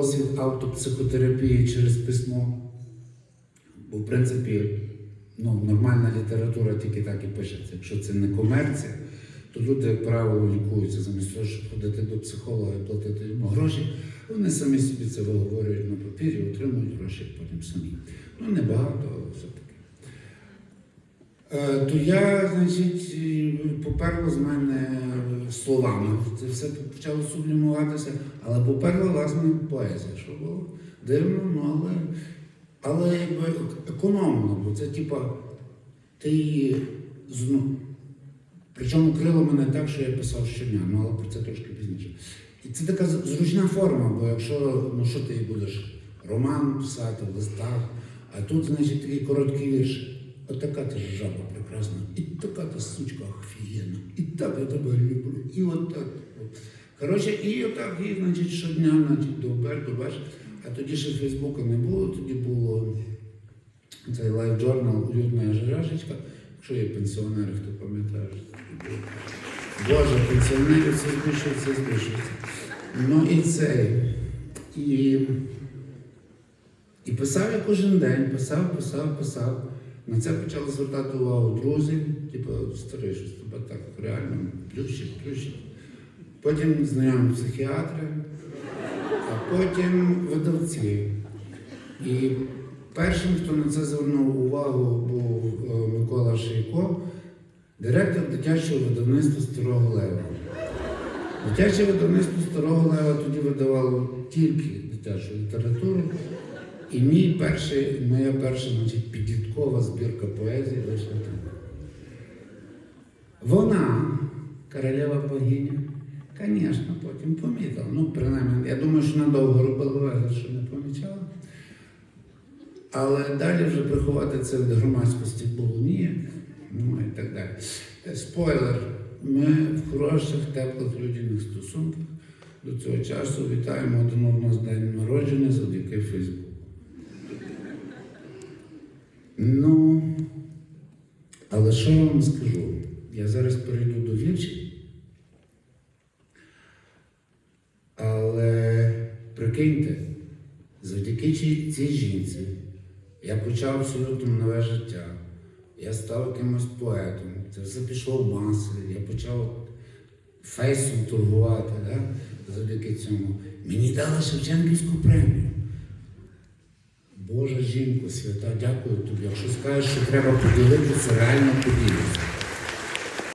Досвід автопсихотерапії через письмо. Бо, в принципі, ну, нормальна література тільки так і пишеться. Якщо це не комерція, то люди, як правило, лікуються замість того, щоб ходити до психолога і платити йому гроші. Вони самі собі це виговорюють на папірі, отримують гроші потім самі. Ну, небагато, але все-таки. Е, То я, значить, поперло з мене словами. Це все почало сублімуватися, але поперла власне поезія, що було дивно, ну але, але якби економно, бо це типа ти її. Причому крило мене так, що я писав щодня, ну але про це трошки пізніше. І це така зручна форма, бо якщо ну що ти будеш роман писати в листах, а тут, значить, такий короткий вірш. Отака ти ж жаба прекрасна, і така ти сучка офігенна, і так я тебе люблю, і отак. От. Коротше, і отак, і значить, щодня, значить, до оберту, бачиш. А тоді ще Фейсбука не було, тоді було цей лайф журнал Уютна жирашечка. Якщо є пенсіонери, хто пам'ятає. Боже, пенсіонерів все збільшується, збільшується. Ну і цей. І, і писав я кожен день, писав, писав, писав. На це почали звертати увагу друзі, типу, старий, щось тебе так реально плющить, плющить. Потім знайомі психіатри, а потім видавці. І першим, хто на це звернув увагу, був е, Микола Шийко, директор дитячого видавництва Старого Лева. Дитяче видавництво Старого Лева тоді видавало тільки дитячу літературу. І мій перший, моя перша значить, підліткова збірка поезії вийшла там. Вона, королева богиня, звісно, потім помітила. Ну, принаймні, я думаю, що надовго робила вигляд, що не помічала. Але далі вже приховати це від громадськості було ніяк, ну і так далі. Е, Спойлер, ми в хороших, теплих людяних стосунках до цього часу вітаємо один одного з день народження завдяки Фейсбуку. Ну, але що я вам скажу? Я зараз перейду до віршів. Але прикиньте, завдяки цій- жінці я почав абсолютно нове життя. Я став якимось поетом. Це все пішло в маси. Я почав фейсом торгувати да? завдяки цьому. Мені дали Шевченківську премію. Божа жінко свята, дякую тобі. Якщо скажеш, що треба поділитися, реально поділися.